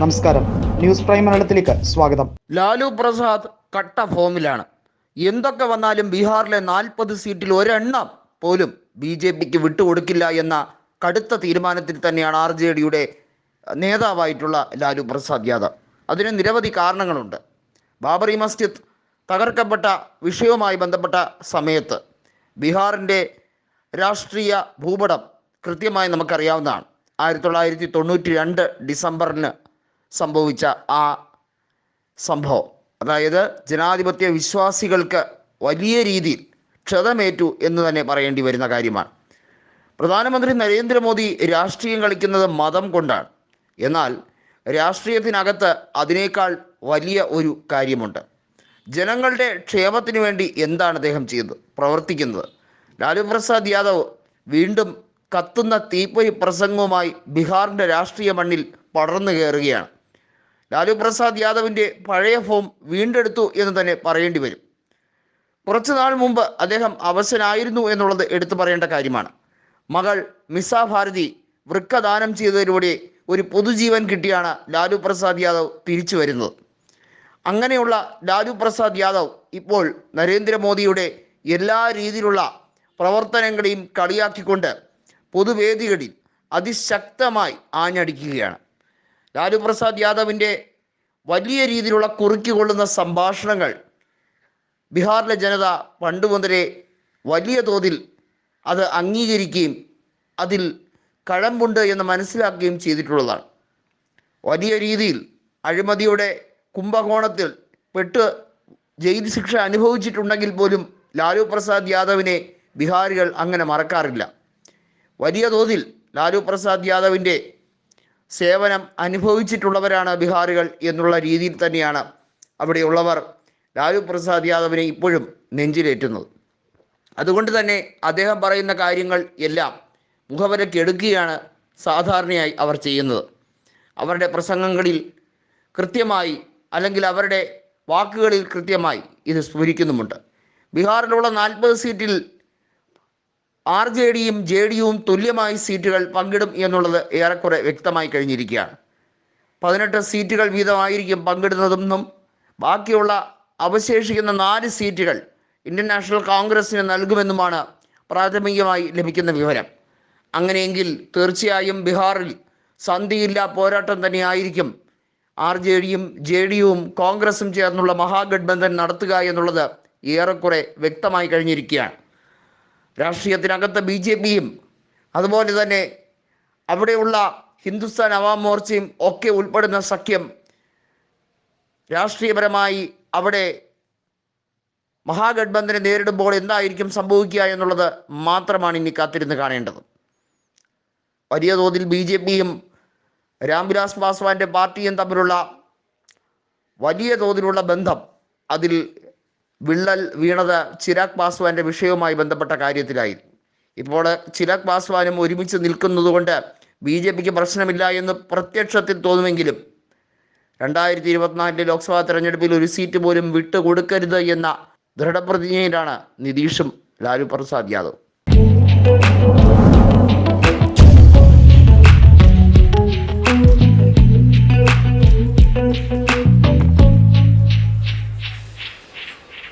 നമസ്കാരം. News prime മലയാളത്തിലേക്ക് സ്വാഗതം. ലാലു പ്രസാദ് കട്ട ഫോമിലാണ്. എന്തൊക്കെ വന്നാലും ബീഹാറിലെ നാൽപ്പത് സീറ്റിൽ ഒരെണ്ണം പോലും ബി ജെ പിക്ക് വിട്ടുകൊടുക്കില്ല എന്ന കടുത്ത തീരുമാനത്തിൽ തന്നെയാണ് ആർ ജെ ഡിയുടെ നേതാവായിട്ടുള്ള ലാലു പ്രസാദ് യാദവ്. അതിന് നിരവധി കാരണങ്ങളുണ്ട്. ബാബറി മസ്ജിദ് തകർക്കപ്പെട്ട വിഷയവുമായി ബന്ധപ്പെട്ട സമയത്ത് ബീഹാറിന്റെ രാഷ്ട്രീയ ഭൂപടം കൃത്യമായി നമുക്കറിയാവുന്നതാണ്. ആയിരത്തി തൊള്ളായിരത്തി തൊണ്ണൂറ്റി രണ്ട് ഡിസംബറിന് സംഭവിച്ച ആ സംഭവം. അതായത് ജനാധിപത്യ വിശ്വാസികൾക്ക് വലിയ രീതിയിൽ ക്ഷതമേറ്റു എന്ന് തന്നെ പറയേണ്ടി വരുന്ന കാര്യമാണ്. പ്രധാനമന്ത്രി നരേന്ദ്രമോദി രാഷ്ട്രീയം കളിക്കുന്നത് മതം കൊണ്ടാണ്. എന്നാൽ രാഷ്ട്രീയത്തിനകത്ത് അതിനേക്കാൾ വലിയ ഒരു കാര്യമുണ്ട്. ജനങ്ങളുടെ ക്ഷേമത്തിന് വേണ്ടി എന്താണ് അദ്ദേഹം ചെയ്യുന്നത്? പ്രവർത്തിക്കുന്നത്. ലാലു പ്രസാദ് യാദവ് വീണ്ടും കത്തുന്ന തീപ്പൊരി പ്രസംഗവുമായി ബീഹാറിന്റെ രാഷ്ട്രീയ മണ്ണിൽ പടർന്നു കയറുകയാണ്. ലാലു പ്രസാദ് യാദവിന്റെ പഴയ ഫോം വീണ്ടെടുത്തു എന്ന് തന്നെ പറയേണ്ടി വരും. കുറച്ചു നാൾ മുമ്പ് അദ്ദേഹം അവശനായിരുന്നു എന്നുള്ളത് എടുത്തു പറയേണ്ട കാര്യമാണ്. മകൾ മിസ ഭാരതി വൃക്ക ദാനം ചെയ്തതിലൂടെ ഒരു പൊതുജീവൻ കിട്ടിയാണ് ലാലു പ്രസാദ് യാദവ് തിരിച്ചു വരുന്നത്. അങ്ങനെയുള്ള ലാലു പ്രസാദ് യാദവ് ഇപ്പോൾ നരേന്ദ്രമോദിയുടെ എല്ലാ രീതിയിലുള്ള പ്രവർത്തനങ്ങളെയും കളിയാക്കിക്കൊണ്ട് പൊതുവേദികളിൽ അതിശക്തമായി ആഞ്ഞടിക്കുകയാണ്. ലാലു പ്രസാദ് യാദവിന്റെ വലിയ രീതിയിലുള്ള കുറുക്കിക്കൊള്ളുന്ന സംഭാഷണങ്ങൾ ബീഹാറിലെ ജനത പണ്ട് മുതലേ വലിയ തോതിൽ അത് അംഗീകരിക്കുകയും അതിൽ കഴമ്പുണ്ട് എന്ന് മനസ്സിലാക്കുകയും ചെയ്തിട്ടുള്ളതാണ്. വലിയ രീതിയിൽ അഴിമതിയുടെ കുംഭകോണത്തിൽ പെട്ട് ജയിൽ ശിക്ഷ അനുഭവിച്ചിട്ടുണ്ടെങ്കിൽ പോലും ലാലു പ്രസാദ് യാദവിനെ ബീഹാറികൾ അങ്ങനെ മറക്കാറില്ല. വലിയ തോതിൽ ലാലു പ്രസാദ് യാദവിന്റെ സേവനം അനുഭവിച്ചിട്ടുള്ളവരാണ് ബിഹാറികൾ എന്നുള്ള രീതിയിൽ തന്നെയാണ് അവിടെയുള്ളവർ ലാലു പ്രസാദ് യാദവിനെ ഇപ്പോഴും നെഞ്ചിലേറ്റുന്നത്. അതുകൊണ്ട് തന്നെ അദ്ദേഹം പറയുന്ന കാര്യങ്ങൾ എല്ലാം മുഖവരക്കെടുക്കുകയാണ് സാധാരണയായി അവർ ചെയ്യുന്നത്. അവരുടെ പ്രസംഗങ്ങളിൽ കൃത്യമായി അല്ലെങ്കിൽ അവരുടെ വാക്കുകളിൽ കൃത്യമായി ഇത് സ്ഫുരിക്കുന്നുമുണ്ട്. ബീഹാറിലുള്ള നാൽപ്പത് സീറ്റിൽ ആർ ജെ ഡിയും ജെ ഡിയും തുല്യമായി സീറ്റുകൾ പങ്കിടും എന്നുള്ളത് ഏറെക്കുറെ വ്യക്തമായി കഴിഞ്ഞിരിക്കുകയാണ്. പതിനെട്ട് സീറ്റുകൾ വീതമായിരിക്കും പങ്കിടുന്നതെന്നും ബാക്കിയുള്ള അവശേഷിക്കുന്ന നാല് സീറ്റുകൾ ഇന്ത്യൻ നാഷണൽ കോൺഗ്രസിന് നൽകുമെന്നുമാണ് പ്രാഥമികമായി ലഭിക്കുന്ന വിവരം. അങ്ങനെയെങ്കിൽ തീർച്ചയായും ബീഹാറിൽ സന്ധിയില്ല പോരാട്ടം തന്നെയായിരിക്കും ആർ ജെ ഡിയും ജെ ഡിയും കോൺഗ്രസും ചേർന്നുള്ള മഹാഗഡ്ബന്ധൻ നടത്തുക എന്നുള്ളത് ഏറെക്കുറെ വ്യക്തമായി കഴിഞ്ഞിരിക്കുകയാണ്. രാഷ്ട്രീയത്തിനകത്ത് ബി ജെ പിയും അതുപോലെ തന്നെ അവിടെയുള്ള ഹിന്ദുസ്ഥാൻ അവാം മോർച്ചയും ഒക്കെ ഉൾപ്പെടുന്ന സഖ്യം രാഷ്ട്രീയപരമായി അവിടെ മഹാഗഡ്ബന്ധനെ നേരിടുമ്പോൾ എന്തായിരിക്കും സംഭവിക്കുക എന്നുള്ളത് മാത്രമാണ് ഇനി കാത്തിരുന്ന് കാണേണ്ടത്. വലിയ തോതിൽ ബി ജെ പിയും രാംവിലാസ് പാസ്വാന്റെ പാർട്ടിയും തമ്മിലുള്ള വലിയ തോതിലുള്ള ബന്ധം അതിൽ വിള്ളൽ വീണത് ചിരാഗ് പാസ്വാന്റെ വിഷയവുമായി ബന്ധപ്പെട്ട കാര്യത്തിലായിരുന്നു. ഇപ്പോൾ ചിരാഗ് പാസ്വാനും ഒരുമിച്ച് നിൽക്കുന്നതുകൊണ്ട് ബി ജെ പിക്ക് പ്രശ്നമില്ല എന്ന് പ്രത്യക്ഷത്തിൽ തോന്നുമെങ്കിലും രണ്ടായിരത്തി ഇരുപത്തിനാലിലെ ലോക്സഭാ തെരഞ്ഞെടുപ്പിൽ ഒരു സീറ്റ് പോലും വിട്ടുകൊടുക്കരുത് എന്ന ദൃഢപ്രതിജ്ഞയിലാണ് നിതീഷും ലാലു പ്രസാദ് യാദവ്.